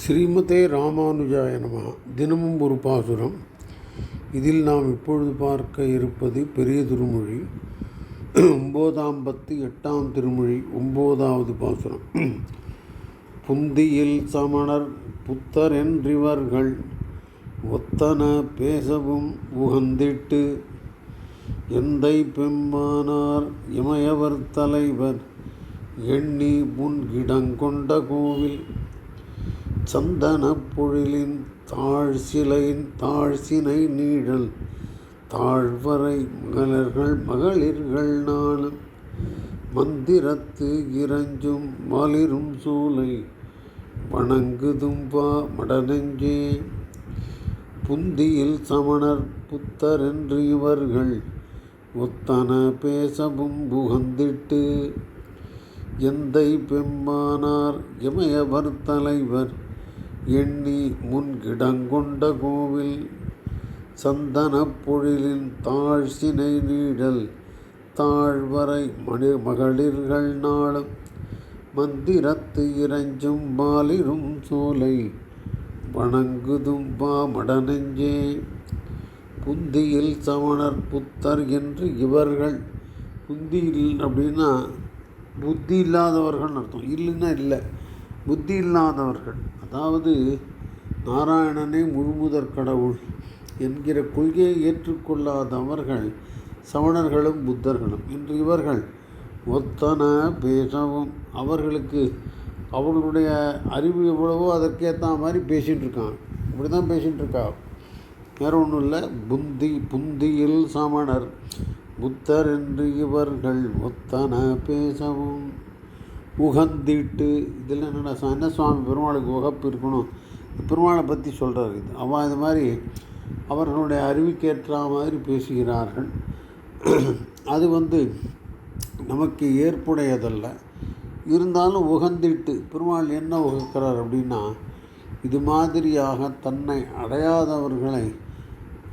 ஸ்ரீமதே ராமானுஜாய நம. தினமும் ஒரு பாசுரம். இதில் நாம் இப்பொழுது பார்க்க இருப்பது பெரிய திருமொழி. ஒம்போதாம் பத்து எட்டாம் திருமொழி ஒம்போதாவது பாசுரம். புந்தியில் சமணர் புத்தர் என்றிவர்கள் ஒத்தன பேசவும் உகந்திட்டு எந்தை பெம்மானார் இமயவர் தலைவர் எண்ணி முன்கிடங்கொண்ட கோவில் சந்தனப் பொழிலின் தாழ்சிலையின் தாழ்சினை நீழல் தாழ்வரை மகளர்கள் மகளிர்கள் நாளும் மந்திரத்து இறஞ்சும் மலிரும் சூலை வணங்குதும் வா மடநெஞ்சே. புந்தியில் சமணர் புத்தர் என்று இவர்கள் ஒத்தன பேசவும் புகந்திட்டு எந்தை பெம்மானார் இமயவர் தலைவர் எண்ணி முன்கிடங்கொண்ட கோவில் சந்தனப் பொழிலின் தாழ்சினை நீடல் தாழ்வரை மணி மகளிர்கள் நாளும் மந்திரத்து இறைஞ்சும் மாலிரும் சோலை வணங்குதும் வா புந்தியில் சமணர் புத்தர் என்று இவர்கள் புந்தியில் அப்படின்னா புத்தி இல்லாதவர்கள் அர்த்தம். இல்லைன்னா இல்லை புத்தி இல்லாதவர்கள் அதாவது நாராயணனே முழுமுதற் கடவுள் என்கிற கொள்கையை ஏற்றுக்கொள்ளாதவர்கள் சமணர்களும் புத்தர்களும். என்று இவர்கள் ஒத்தன பேசவும் அவர்களுக்கு அவர்களுடைய அறிவு எவ்வளவோ அதற்கேற்ற மாதிரி பேசிகிட்டு இருக்கான் இப்படி தான் பேசிகிட்டு இருக்கா வேறு ஒன்றும் இல்லை. புந்தி புந்தியில் சமணர். புத்தர் என்று இவர்கள் ஒத்தன பேசவும் உகந்திட்டு இதில் என்னடா என்ன சுவாமி பெருமாளுக்கு உகப்பு இருக்கணும்? பெருமாளை பற்றி சொல்கிறார் இது. அவன் இது மாதிரி அவர்களுடைய அறிவுக்கேற்ற மாதிரி பேசுகிறார்கள். அது வந்து நமக்கு ஏற்புடையதல்ல. இருந்தாலும் உகந்திட்டு பெருமாள் என்ன உகக்கிறார் அப்படின்னா இது மாதிரியாக தன்னை அடையாதவர்களை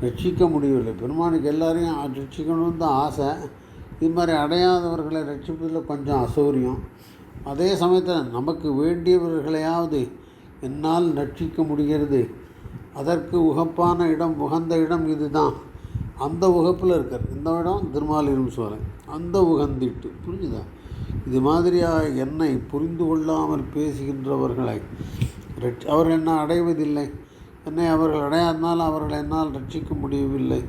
ரட்சிக்க முடியவில்லை. பெருமானுக்கு எல்லாரையும் ரட்சிக்கணும்னு தான் ஆசை. இது மாதிரி அடையாதவர்களை ரட்சிப்பதில் கொஞ்சம் அசௌரியம். அதே சமயத்தில் நமக்கு வேண்டியவர்களையாவது என்னால் ரட்சிக்க முடிகிறது. அதற்கு உகப்பான இடம் உகந்த இடம் இதுதான். அந்த உகப்பில் இருக்கார். இந்த இடம் திருமாலிரும் சோலை. அந்த உகந்திட்டு. புரிஞ்சுதா? இது மாதிரியாக என்னை புரிந்து கொள்ளாமல் பேசுகின்றவர்களை ரட்சி அவர்கள் என்ன அடைவதில்லை. என்னை அவர்கள் அடையாதனால் அவர்களை என்னால் ரட்சிக்க முடியவில்லை.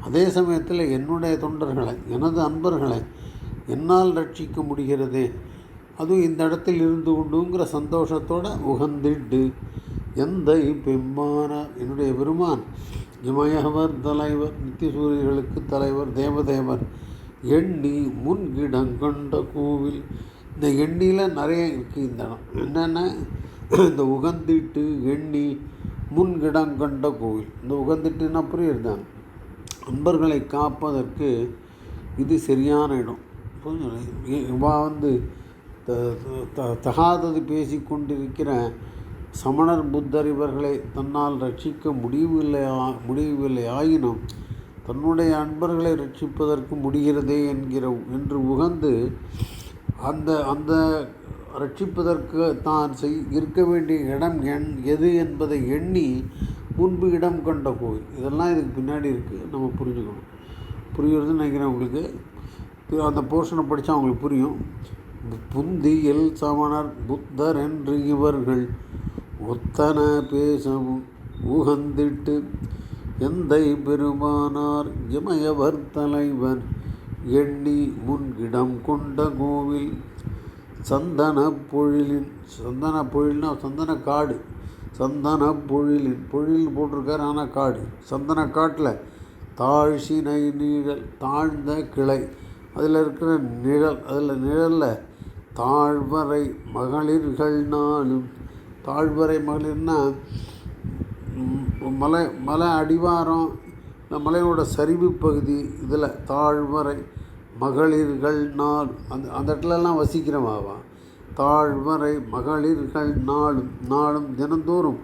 அதே சமயத்தில் என்னுடைய தொண்டர்களை எனது அன்பர்களை என்னால் ரட்சிக்க முடிகிறதே. அதுவும் இந்த இடத்தில் இருந்து கொண்டுங்கிற சந்தோஷத்தோட உகந்திட்டு எந்த பெம்மானார் என்னுடைய பெருமான் இமயவர் தலைவர் நித்திசூரியர்களுக்கு தலைவர் தேவதேவர் எண்ணி முன்கிடங்கொண்ட கோவில். இந்த எண்ணியில் நிறைய இருக்குது இந்த இடம். என்னென்ன? இந்த உகந்திட்டு எண்ணி முன்கிடங்கொண்ட கோவில். இந்த உகந்திட்டுன்னா புரியுதுதான் அன்பர்களை காப்பதற்கு இது சரியான இடம். புரிஞ்சு இவா வந்து தகாதது பேசி கொண்டிருக்கிற சமணர் புத்தர் இவர்களை தன்னால் ரட்சிக்க முடியவில்லை முடியவில்லை. ஆயினும் தன்னுடைய அன்பர்களை ரட்சிப்பதற்கு முடிகிறதே என்கிற என்று உகந்து அந்த அந்த ரட்சிப்பதற்கு தான் செய் இருக்க வேண்டிய இடம் எண் எது என்பதை எண்ணி முன்பு இடம் கண்ட கோயில். இதெல்லாம் இதுக்கு பின்னாடி இருக்குது நம்ம புரிஞ்சுக்கணும். புரியுறதுன்னு நினைக்கிறேன் உங்களுக்கு. அந்த போர்ஷனை படித்தா அவங்களுக்கு புரியும். புந்தியில் சமணர் புத்தர் என்று இவர்கள் ஒத்தன பேசவும் உகந்திட்டு எந்தை பெருமானார் இமயவர் தலைவர் எண்ணி முன்கிடம் கொண்ட கோவில் சந்தன பொழிலின் சந்தன பொழில்னா சந்தன காடு. சந்தன பொழிலின் பொழில் போட்டிருக்காரு ஆனால் காடு. சந்தன காட்டில் தாழ்சினை நீழல் தாழ்ந்த கிளை. அதில் இருக்கிற நிழல் அதில் நிழலில் தாழ்வரை மகளிர்கள் நாளும். தாழ்வரை மகளிர்னால் மலை மலை அடிவாரம் இந்த மலையோட சரிவு பகுதி இதில் தாழ்வரை மகளிர்கள் நாள் அந்த அந்த இடத்துலலாம் வசிக்கிறவாவா தாழ்வரை மகளிர்கள் நாளும் நாளும் தினந்தோறும்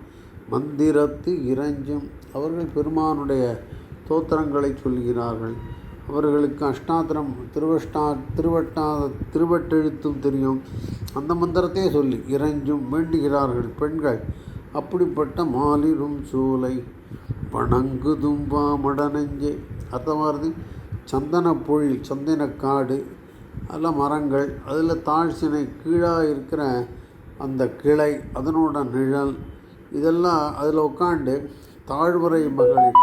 மந்திரத்து இறைஞ்சும். அவர்கள் பெருமானுடைய தோத்திரங்களை சொல்கிறார்கள். அவர்களுக்கு அஷ்டாத்திரம் திருவஷ்டா திருவட்டா திருவட்டெழுத்தும் தெரியும். அந்த மந்திரத்தையே சொல்லி இறைஞ்சும் வேண்டுகிறார்கள் பெண்கள். அப்படிப்பட்ட மாலிரும் சோலை வணங்குதும்பா மடநெஞ்சே அர்த்தமாகிறது சந்தன பொழில் சந்தன காடு அதில் மரங்கள். அதில் தாழ்சினை கீழாக இருக்கிற அந்த கிளை அதனோட நிழல். இதெல்லாம் அதில் உட்காந்து தாழ்வரை மகளிர்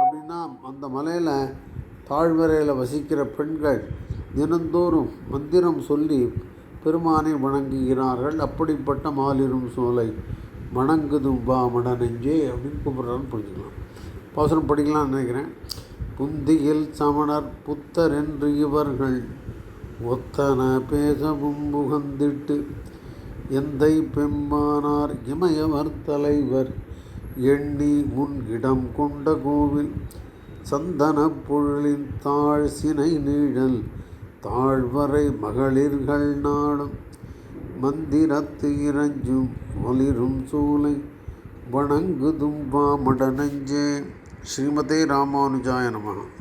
அப்படின்னா அந்த மலையில் தாழ்வரையில் வசிக்கிற பெண்கள் தினந்தோறும் மந்திரம் சொல்லி பெருமானை வணங்குகிறார்கள். அப்படிப்பட்ட மாலிரும் சோலை வணங்குதும் வா மடநெஞ்சே அப்படின்னு கூப்பிட்றான்னு புரிஞ்சுக்கலாம். பாசனம் படிக்கலாம்னு நினைக்கிறேன். புந்தியில் சமணர் புத்தர் என்று இவர்கள் ஒத்தன பேசவும் புகந்திட்டு எந்தை பெம்மானார் இமயவர் தலைவர் எண்ணி முன் இடம் கொண்ட கோவில் சந்தன பொருளின் தாழ் சினை நீழல் தாழ்வரை மகளிர்கள் நாடும். மந்திரத்து இறஞ்சும் ஒளிரும் சூலை வணங்குதும் வாமட நெஞ்சே. ஸ்ரீமதே ராமானுஜாய நமகா.